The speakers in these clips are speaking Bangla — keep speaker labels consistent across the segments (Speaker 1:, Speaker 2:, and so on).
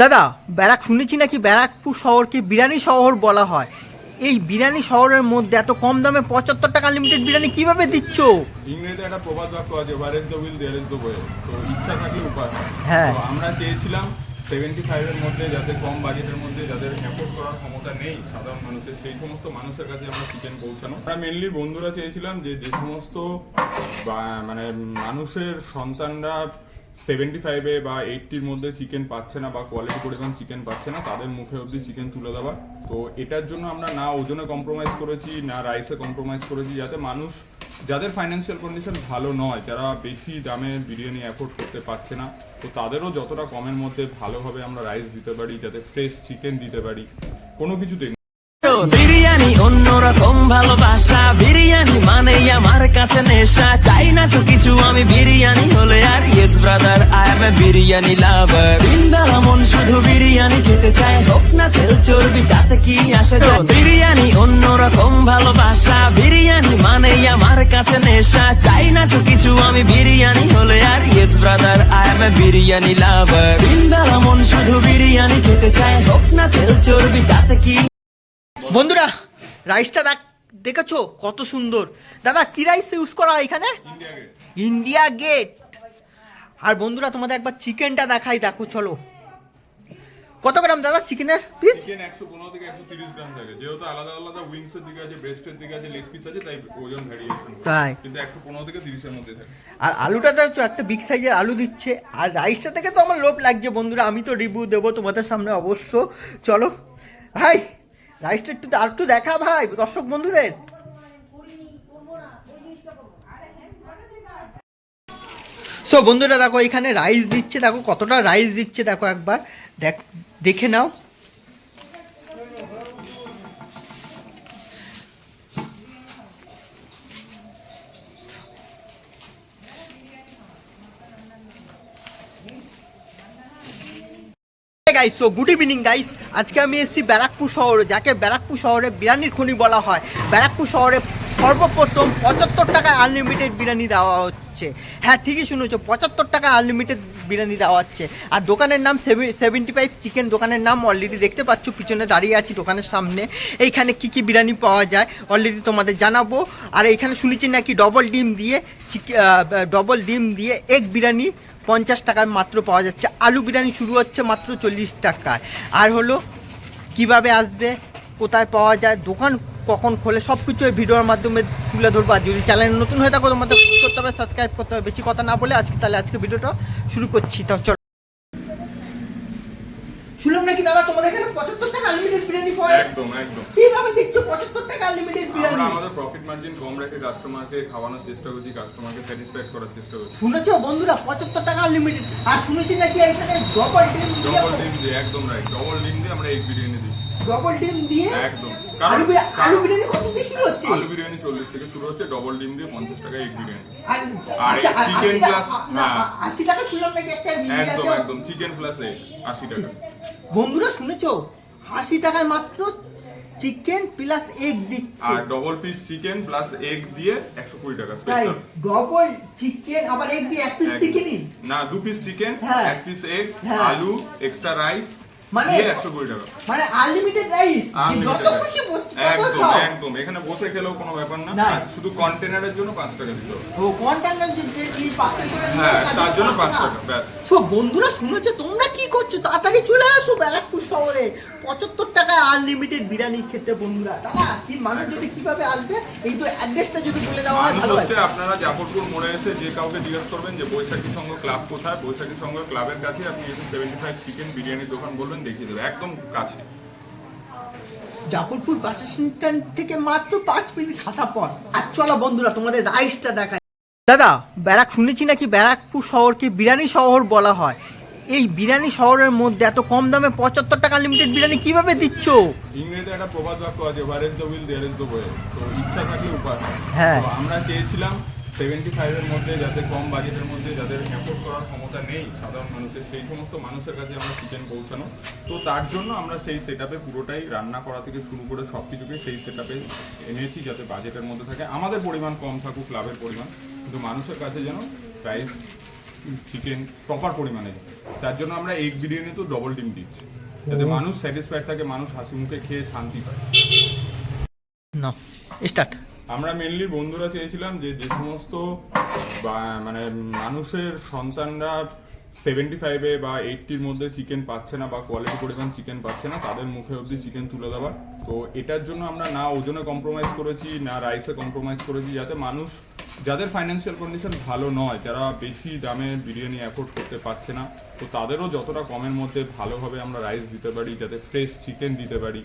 Speaker 1: দাদা ব্যারাক শুনেছি নাকি ব্যারাকপুর শহরকে বিরিয়ানি শহর বলা হয়? এই বিরিয়ানি শহরের মধ্যে এত কম দামে পঁচাত্তর টাকা লিমিটেড বিরিয়ানি কীভাবে দিচ্ছ?
Speaker 2: ইংরেজিতে একটা প্রবাদ বাক্য আছে where is the will there is the way তো ইচ্ছা থাকলে উপায় হয়।
Speaker 1: হ্যাঁ।
Speaker 2: আমরা চেয়েছিলাম সেভেন্টি ফাইভের মধ্যে যাতে কম বাজেটের মধ্যে যাদের অ্যাফোর্ড করার ক্ষমতা নেই সাধারণ মানুষের সেই সমস্ত মানুষের কাছে আমরা চিকেন পৌঁছানো। আমরা মেনলি বন্ধুরা চেয়েছিলাম যে যে সমস্ত মানে মানুষের সন্তানরা সেভেন্টি ফাইভে বা এইটটির মধ্যে চিকেন পাচ্ছে না বা কোয়ালিটি পরিমাণ চিকেন পাচ্ছে না, তাদের মুখে অবধি চিকেন তুলে দেওয়া তো এটার জন্য আমরা না ওজনে কম্প্রোমাইজ করেছি, না রাইসে কম্প্রোমাইজ করেছি, যাতে মানুষ, যাদের ফাইন্যান্সিয়াল কন্ডিশন ভালো নয়, যারা বেশি দামে বিরিয়ানি অ্যাফোর্ড করতে পারছে না, তো তাদেরও যতটা কমের মধ্যে ভালোভাবে আমরা রাইস দিতে পারি, যাতে ফ্রেশ চিকেন দিতে পারি। কোনো কিছুতে
Speaker 3: বিরিয়ানি অন্যরকম ভালোবাসা। বিরিয়ানি মানেই আমার কাছে নেশা। চাই না তো কিছু, আমি বিরিয়ানি হলে আর yes brother I am a biryani lover বিন্দারা মন শুধু বিরিয়ানি খেতে চায়। হোক না তেল চর্বি, তাতে কি আসে যায় বিরিয়ানি অন্যরকম ভালোবাসা। বিরিয়ানি মানেই আমার কাছে নেশা। চাই না তো কিছু, আমি বিরিয়ানি হলে আর yes brother I am a biryani lover বিন্দারা মন শুধু বিরিয়ানি খেতে চায়। হোক না তেল চর্বি, তাতে কি
Speaker 1: বন্ধুরা রাইসটা দেখ দেখেছ? কত সুন্দর। দাদা কি রাইস ইউজ করা এখানে?
Speaker 2: ইন্ডিয়া গেট
Speaker 1: আর বন্ধুরা তোমাদের একবার চিকেনটা দেখাই দেখো চলো। কত গ্রাম দাদা চিকেনের পিস
Speaker 2: চিকেন একশো পনেরো থেকে একশো তিরিশ গ্রাম থাকে। যেহেতু আলাদা আলাদা উইংস এর দিকে আছে ব্রেস্টের দিকে আছে লেগ পিস আছে তাই ওজন ভ্যারিয়েশন
Speaker 1: তাই।
Speaker 2: কিন্তু একশো পনেরো থেকে তিরিশের মধ্যে থাকে।
Speaker 1: আর আলুটা দেখছ একটা বিগ সাইজের আলু দিচ্ছে। আর রাইসটা থেকে তো আমার লোভ লাগছে বন্ধুরা। আমি তো রিভিউ দেবো তোমাদের সামনে অবশ্য। চলো ভাই রাইসটা একটু আর একটু দেখা ভাই, দর্শক বন্ধুদের। সো বন্ধুরা, দেখো, এখানে রাইস দিচ্ছে। দেখো, কতটা রাইস দিচ্ছে, দেখো, একবার দেখ দেখে নাও। Guys so good evening guys আজকে আমি এসেছি ব্যারাকপুর শহরে, যাকে ব্যারাকপুর শহরে বিরিয়ানির খনি বলা হয়। ব্যারাকপুর শহরে সর্বপ্রথম পঁচাত্তর টাকায় আনলিমিটেড বিরিয়ানি দেওয়া হচ্ছে। হ্যাঁ ঠিকই শুনেছো, পঁচাত্তর টাকায় আনলিমিটেড বিরিয়ানি দেওয়া হচ্ছে। আর দোকানের নাম সেভেন্টি ফাইভ চিকেন দোকানের নাম অলরেডি দেখতে পাচ্ছ, পিছনে দাঁড়িয়ে আছি দোকানের সামনে। এইখানে কি কি বিরিয়ানি পাওয়া যায় অলরেডি তোমাদের জানাব। আর এইখানে শুনেছি নাকি ডবল ডিম দিয়ে ডবল ডিম দিয়ে এগ বিরিয়ানি পঞ্চাশ টাকায় মাত্র পাওয়া যাচ্ছে। আলু বিরিয়ানি শুরু হচ্ছে মাত্র চল্লিশ টাকায়। আর হলো, কীভাবে আসবে, কোথায় পাওয়া যায়, দোকান কখন খোলে সব কিছু ভিডিওর মাধ্যমে তুলে ধরবো। আর যদি চ্যানেল নতুন হয়ে থাকো, তোমাদের করতে হবে সাবস্ক্রাইব করতে হবে। বেশি কথা না বলে আজকে, তাহলে আজকে ভিডিওটা শুরু করছি। তো চলো শুনলাম নাকি দাদা তোমাদের এখানে পঁচাত্তর টাকা আনলিমিটেড বিরিয়ানি পাওয়া
Speaker 2: একদম একদম।
Speaker 1: কীভাবে দেখছ পঁচাত্তর টাকা আনলিমিটেড
Speaker 2: আমরা আমাদের প্রফিট মার্জিন কম রেখে কাস্টমারকে খাওয়ানোর চেষ্টা করছি কাস্টমারকে স্যাটিসফাইড করার চেষ্টা করছি।
Speaker 1: শুনেছো বন্ধুরা পঁচাত্তর টাকা আনলিমিটেড আর শুনেছি নাকি এখানে ডবল ডিম
Speaker 2: ডবল ডিম দিয়ে একদম রাইট ডবল ডিম দিয়ে আমরা এই বিরিয়ানি দিচ্ছি।
Speaker 1: ডবল ডিম দিয়ে
Speaker 2: একদম।
Speaker 1: আলু বিরিয়া-
Speaker 2: কারণ-
Speaker 1: আলু বিরিয়ানি কত দিয়ে শুরু হচ্ছে?
Speaker 2: আলু বিরিয়ানি চল্লিশ থেকে শুরু হচ্ছে ডবল ডিম দিয়ে পঞ্চাশ টাকা এগ বিরিয়ানি।
Speaker 1: আর
Speaker 2: আর
Speaker 1: আর আশি টাকা-
Speaker 2: plus-
Speaker 1: আ- না। আ- আশি টাকা শুনলাম নাকি একটা বিরিয়ানি
Speaker 2: একদম একদম চিকেন প্লাস এগ আশি টাকা।
Speaker 1: বন্ধুরা শুনেছো? আশি টাকায় মাত্র চিকেন প্লাস এগ দিচ্ছে।
Speaker 2: আর double piece chicken plus egg দিয়ে একশো কুড়ি টাকা
Speaker 1: তাই ডবল চিকেন আবার এগ দিয়ে এক পিস চিকেনই
Speaker 2: না দু পিস চিকেন
Speaker 1: হ্যাঁ।
Speaker 2: এক পিস এগ
Speaker 1: হ্যাঁ।
Speaker 2: আলু এক্সট্রা রাইস
Speaker 1: মানে- মানে আনলিমিটেড রাইস যত খুশি
Speaker 2: একদম একদম। এখানে বসে খেলেও কোনো ব্যাপার না। শুধু কন্টেনারের জন্য পাঁচ টাকা দিতে হবে।
Speaker 1: ও কন্টেনার যে যে কি পার্সেল
Speaker 2: হ্যাঁ তার জন্য
Speaker 1: টাকা।
Speaker 2: টাকা ব্যাস।
Speaker 1: সো বন্ধুরা শুনেছো তোমরা কি করছ? তাড়াতাড়ি চলে আসো ব্যারাকপুর শহরে। পঁচাত্তর টাকায় আনলিমিটেড বিরিয়ানি খেতে বন্ধুরা। দাদা কি মানুষ যদি কীভাবে আসবে এই তো অ্যাড্রেসটা যদি বলে দেওয়া হয় ভালো
Speaker 2: হচ্ছে আপনারা জাফরপুর মোড়ে এসে যে কাউকে জিজ্ঞেস করবেন যে বৈশাখী সংঘ ক্লাব কোথায় বৈশাখী সংঘ ক্লাবের কাছে আপনি এসে সেভেন্টি ফাইভ চিকেন বিরিয়ানির দোকান বলবেন। দেখিয়ে দেবে একদম কাছে।
Speaker 1: জাফরপুর বাস স্ট্যান্ড থেকে মাত্র পাঁচ মিনিট হাঁটা পথ। আর চলো বন্ধুরা তোমাদের রাইসটা দেখায় দাদা ব্যারাক শুনেছি নাকি ব্যারাকপুর শহরকে বিরিয়ানি শহর বলা হয়? এই বিরিয়ানি শহরের মধ্যে এত কম দামে পঁচাত্তর টাকা লিমিটেড বিরিয়ানি কীভাবে দিচ্ছ?
Speaker 2: ইংরেজিতে একটা প্রবাদ বাক্য আছে where is the will there is the way তো ইচ্ছা থাকলে উপায় হ্যাঁ। আমরা চেয়েছিলাম সেভেন্টি ফাইভের মধ্যে যাতে কম বাজেটের মধ্যে যাদের অ্যাফোর্ড করার ক্ষমতা নেই সাধারণ মানুষের, সেই সমস্ত মানুষের কাছে আমরা চিকেন পৌঁছানো। তো তার জন্য আমরা সেই সেট পুরোটাই রান্না করা থেকে শুরু করে সব কিছুকে সেই সেট এনেছি যাতে বাজেটের মধ্যে থাকে। আমাদের পরিমাণ কম থাকুক, লাভের পরিমাণ, কিন্তু মানুষের কাছে যেন প্রাইস চিকেন প্রপার পরিমাণে তার জন্য আমরা এগ বিরিয়ানি তো ডবল ডিম দিচ্ছি। যাতে মানুষ স্যাটিসফাইড থাকে, মানুষ হাসি মুখে খেয়ে শান্তি পায়।
Speaker 1: না স্টার্ট
Speaker 2: আমরা মেনলি বন্ধুরা চেয়েছিলাম যে যে সমস্ত মানে মানুষের সন্তানরা সেভেন্টি ফাইভে বা এইটটির মধ্যে চিকেন পাচ্ছে না বা কোয়ালিটি পরিমাণ চিকেন পাচ্ছে না, তাদের মুখে অবধি চিকেন তুলে দেওয়ার তো এটার জন্য আমরা না ওজনে কম্প্রোমাইজ করেছি, না রাইসে কম্প্রোমাইজ করেছি, যাতে মানুষ, যাদের ফাইন্যান্সিয়াল কন্ডিশন ভালো নয়, যারা বেশি দামে বিরিয়ানি অ্যাফোর্ড করতে পারছে না, তো তাদেরও যতটা কমের মধ্যে ভালোভাবে আমরা রাইস দিতে পারি, যাতে ফ্রেশ চিকেন দিতে পারি।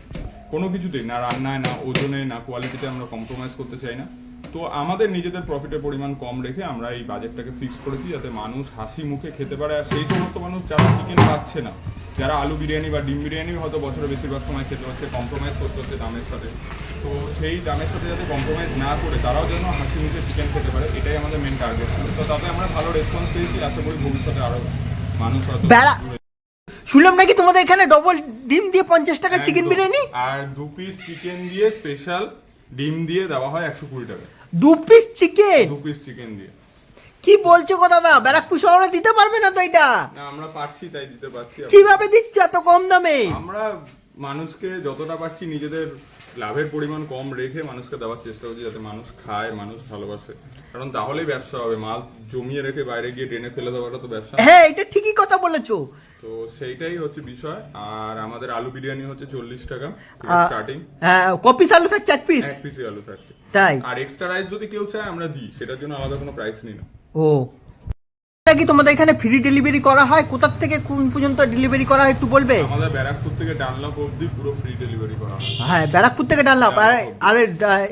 Speaker 2: কোনো কিছুতেই না রান্নায় না ওজনে না কোয়ালিটিতে আমরা কম্প্রোমাইজ করতে চাই না। তো আমাদের নিজেদের প্রফিটের পরিমাণ কম রেখে আমরা এই বাজেটটাকে ফিক্স করেছি যাতে মানুষ হাসি মুখে খেতে পারে। আর সেই সমস্ত মানুষ যারা চিকেন পাচ্ছে না যারা আলু বিরিয়ানি বা ডিম বিরিয়ানি হয়তো বছরে বেশিরভাগ সময় খেতে হচ্ছে কম্প্রোমাইজ করতে হচ্ছে দামের সাথে। তো সেই দামের সাথে যাতে কম্প্রোমাইজ না করে তারাও যেন হাসি মুখে চিকেন খেতে পারে এটাই আমাদের মেন টার্গেট ছিল। তো তাতে আমরা ভালো রেসপন্স পেয়েছি। আশা করি ভবিষ্যতে আরও মানুষ হয়তো
Speaker 1: শুনলাম নাকি তোমাদের এখানে ডবল ডিম দিয়ে পঞ্চাশ টাকা চিকেন বিরিয়ানি?
Speaker 2: আর দু পিস চিকেন দিয়ে স্পেশাল ডিম দিয়ে দেওয়া হয় একশো কুড়ি টাকা।
Speaker 1: দু পিস চিকেন
Speaker 2: দু পিস চিকেন দিয়ে।
Speaker 1: কি বলছো গো দাদা? ব্যারাকপুর শহরে দিতে পারবে না তো এটা?
Speaker 2: না আমরা পারছি তাই দিতে পারছি
Speaker 1: কীভাবে দিচ্ছ এত কম দামে?
Speaker 2: আমরা মানুষকে যতটা পারছি নিজেদের লাভের পরিমাণ কম রেখে মানুষকে দেওয়ার চেষ্টা করছি যাতে মানুষ খায় মানুষ ভালোবাসে। কারণ তাহলেই ব্যবসা হবে। মাল জমিয়ে রেখে বাইরে গিয়ে টেনে ফেলে দেওয়াটা তো ব্যবসা
Speaker 1: হ্যাঁ এটা ঠিকই কথা বলেছ
Speaker 2: তো সেইটাই হচ্ছে বিষয়। আর আমাদের আলু বিরিয়ানি হচ্ছে চল্লিশ টাকা স্টার্টিং
Speaker 1: হ্যাঁ কপিস আলু থাকছে এক পিস
Speaker 2: এক পিসি আলু থাকছে।
Speaker 1: তাই?
Speaker 2: আর এক্সট্রা রাইস যদি কেউ চায় আমরা দিই। সেটার জন্য আলাদা কোনো প্রাইস নিই না।
Speaker 1: ও কি তোমাদের এখানে ফ্রি ডেলিভারি করা হয়? কোথার থেকে কোন পর্যন্ত ডেলিভারি করা হয় একটু বলবে?
Speaker 2: আমাদের ব্যারাকপুর থেকে ডানলপ অবধি পুরো ফ্রি ডেলিভারি করা হয়।
Speaker 1: হ্যাঁ ব্যারাকপুর থেকে ডানলাম আর আর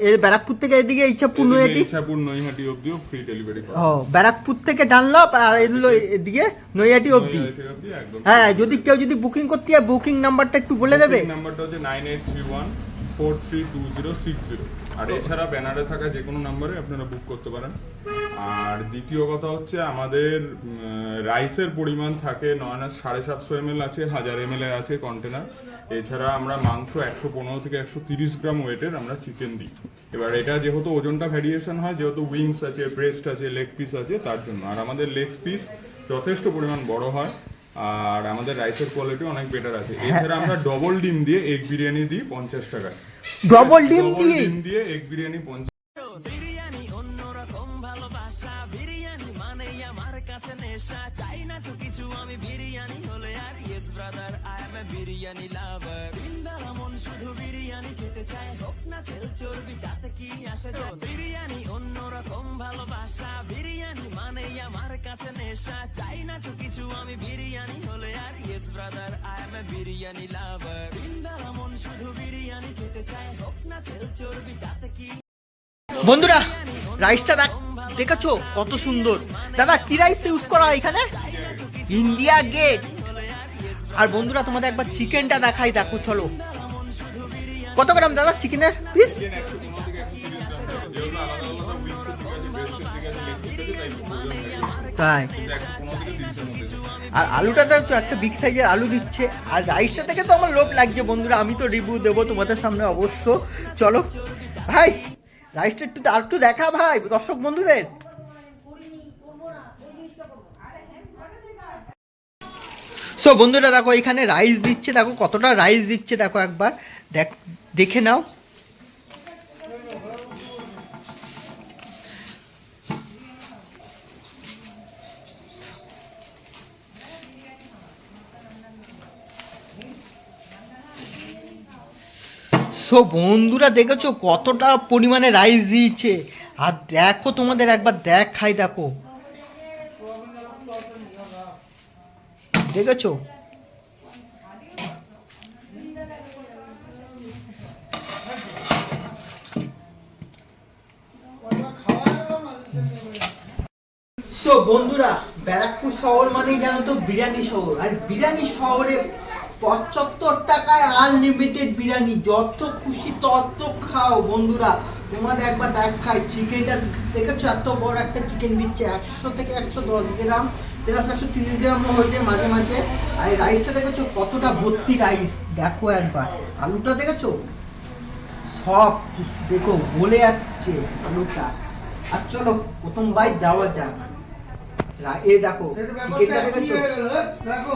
Speaker 1: এর ব্যারাকপুর থেকে এদিকে ইচ্ছাপুর নৈহাটি?
Speaker 2: ইচ্ছাপুর নৈহাটি অবধিও ফ্রি ডেলিভারি করা
Speaker 1: ও ব্যারাকপুর থেকে ডানলাপ আর এগুলো এদিকে নৈহাটি অবধি।
Speaker 2: অবধি
Speaker 1: হ্যাঁ যদি কেউ যদি বুকিং করতে হয় বুকিং নাম্বারটা একটু বলে দেবে।
Speaker 2: নাম্বারটা হচ্ছে nine eight three one four three two zero six zero আর এছাড়া ব্যানারে থাকা যে কোনো নাম্বারে আপনারা বুক করতে পারেন। আর দ্বিতীয় কথা হচ্ছে আমাদের রাইসের পরিমাণ থাকে নয় না সাড়ে সাতশো এম আছে হাজার এম আছে কন্টেনার এছাড়া আমরা মাংস একশো পনেরো থেকে একশো তিরিশ গ্রাম ওয়েটের আমরা চিকেন দিই। এবার এটা যেহেতু ওজনটা ভ্যারিয়েশন হয় যেহেতু উইংস আছে ব্রেস্ট আছে লেগ পিস আছে তার জন্য। আর আমাদের লেগ পিস যথেষ্ট পরিমাণ বড় হয় আর আমাদের রাইসের কোয়ালিটি অনেক বেটার আছে। এছাড়া আমরা ডবল ডিম দিয়ে এগ বিরিয়ানি দিই পঞ্চাশ টাকায়।
Speaker 1: ডবল ডিম দিয়ে।
Speaker 2: ডিম দিয়ে এগ বিরিয়ানি পঞ্চাশ।
Speaker 3: বিরিয়ানি অন্যরকম ভালোবাসা। বিরিয়ানি মানেই আমার কাছে নেশা। চাই না তো কিছু আমি বিরিয়ানি হলে আর yes brother I am a biryani lover দিনবেলা মন শুধু বিরিয়ানি খেতে চায়। হোক না তেল চর্বি তাতে কি আসে যায়? বিরিয়ানি অন্যরকম ভালোবাসা। বিরিয়ানি মানেই আমার কাছে নেশা। চাই না তো কিছু আমি বিরিয়ানি হলে আর yes brother I am a biryani lover
Speaker 1: বন্ধুরা রাইসটা দেখ, দেখেছ কত সুন্দর? দাদা, কি রাইস ইউজ করা এখানে? ইন্ডিয়া গেট আর বন্ধুরা, তোমাদের একবার চিকেনটা দেখাই, দেখো, চলো। কত গ্রাম দাদা চিকেনের পিস
Speaker 2: তাই।
Speaker 1: আর আলুটা দেখছ একটা বিগ সাইজের আলু দিচ্ছে। আর রাইসটা থেকে তো আমার লোভ লাগছে। বন্ধুরা, আমি তো রিভিউ দেবো তোমাদের সামনে অবশ্য। চলো, ভাই রাইসটা একটু আর একটু দেখা, ভাই, দর্শক বন্ধুদের। সো বন্ধুরা, দেখো, এখানে রাইস দিচ্ছে। দেখো, কতটা রাইস দিচ্ছে, দেখো, একবার। দেখ দেখে নাও। সো বন্ধুরা দেখেছ কতটা পরিমাণে রাইস দিয়েছে? আর দেখো তোমাদের একবার দেখ খাই দেখো। দেখেছ? সো বন্ধুরা, ব্যারাকপুর শহর মানেই জানো তো বিরিয়ানি শহর। আর বিরিয়ানি শহরে পঁচাত্তর টাকায় আনলিমিটেড বিরিয়ানি, যত খুশি তত খাও। বন্ধুরা, তোমাদের একবার দেখ খাই চিকেনটা দেখেছ? এত বড় একটা চিকেন দিচ্ছে, একশো থেকে একশো দশ গ্রাম, প্লাস একশো তিরিশ গ্রামও হয়েছে মাঝে মাঝে। আর রাইসটা দেখেছ? কতটা ভর্তি রাইস দেখো একবার। আলুটা দেখেছ? সব দেখো, গলে যাচ্ছে আলুটা। আর চলো, প্রথম বাইট যাওয়া যাক। রা- দেখো চিকেনটা দেখেছ?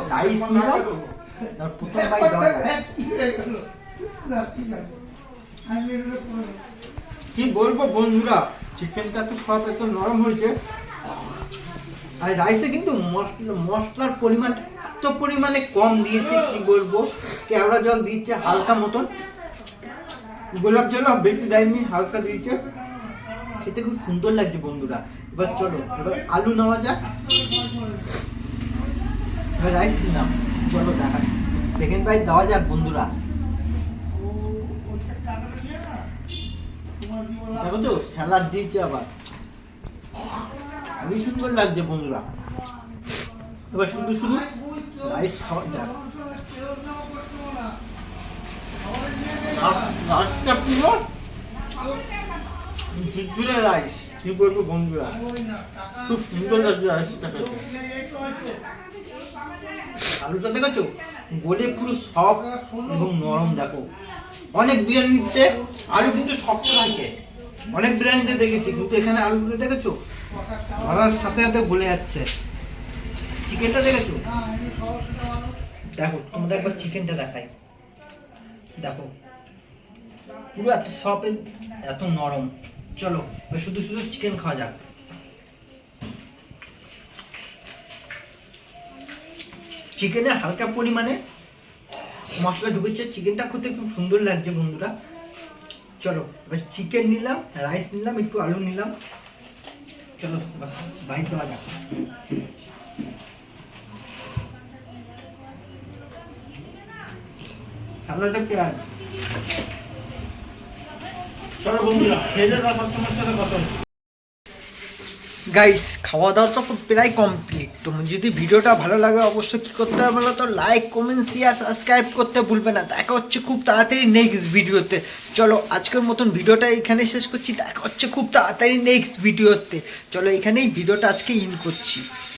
Speaker 1: রাইস নিলাম আর প্রথম বাইট কি বলব বন্ধুরা চিকেনটা তো সব এত নরম হয়েছে। আর রাইসে কিন্তু মশলা মশলার পরিমাণ এত পরিমাণে কম দিয়েছে কি বলব? কেওড়া জল দিচ্ছে হালকা মতন। গোলাপ জল বেশি দেয়নি হালকা দিয়েছে। খেতে খুব সুন্দর লাগছে বন্ধুরা। এবার চলো, এবার আলু নেওয়া যাক। এবার রাইস নিলাম। চলো দেখা সেকেন্ড বাইট দেওয়া যাক বন্ধুরা। দেখো তো স্যালাড দিয়েছে আবার। খুবই সুন্দর লাগছে বন্ধুরা। এবার শুধু শুধু রাইস খাওয়া যাক। পুরো ঝুরঝুরে রাইস কি বলব বন্ধুরা? খুব সুন্দর লাগছে রাইসটা খেতে। আলুটা দেখেছ? গোলে পুরো সফট এবং নরম, দেখো। অনেক বিরিয়ানিতে আলু কিন্তু শক্ত থাকে। অনেক বিরিয়ানিতে দেখেছি, কিন্তু এখানে আলুগুলো দেখেছ? ধরার সাথে সাথে গলে যাচ্ছে। চিকেনটা দেখেছ? দেখো তোমরা একবার চিকেনটা দেখাই। দেখো, পুরো এত সফট এত নরম। চলো শুধু শুধু চিকেন খাওয়া যাক। চিকেনে হালকা পরিমাণে মশলা ঢুকেছে চিকেনটা খেতে খুব সুন্দর লাগছে বন্ধুরা। চলো, এবার চিকেন নিলাম রাইস নিলাম, একটু আলু নিলাম। চলো বাইর দেওয়া যাক। সামনেটা পেঁয়াজ চলো বন্ধুরা খেয়ে দিয়ে তারপর তোমার সাথে কথা হচ্ছে গাইস খাওয়া দাওয়া তো প্রায় কমপ্লিট তো যদি ভিডিওটা ভালো লাগে, অবশ্যই কী করতে হবে বলো তো? লাইক কমেন্ট শেয়ার সাবস্ক্রাইব করতে ভুলবে না। দেখা হচ্ছে খুব তাড়াতাড়ি নেক্সট ভিডিওতে। চলো, আজকের মতন ভিডিওটা এখানে শেষ করছি। দেখা হচ্ছে খুব তাড়াতাড়ি নেক্সট ভিডিওতে। চলো, এখানেই ভিডিওটা আজকে ইন করছি।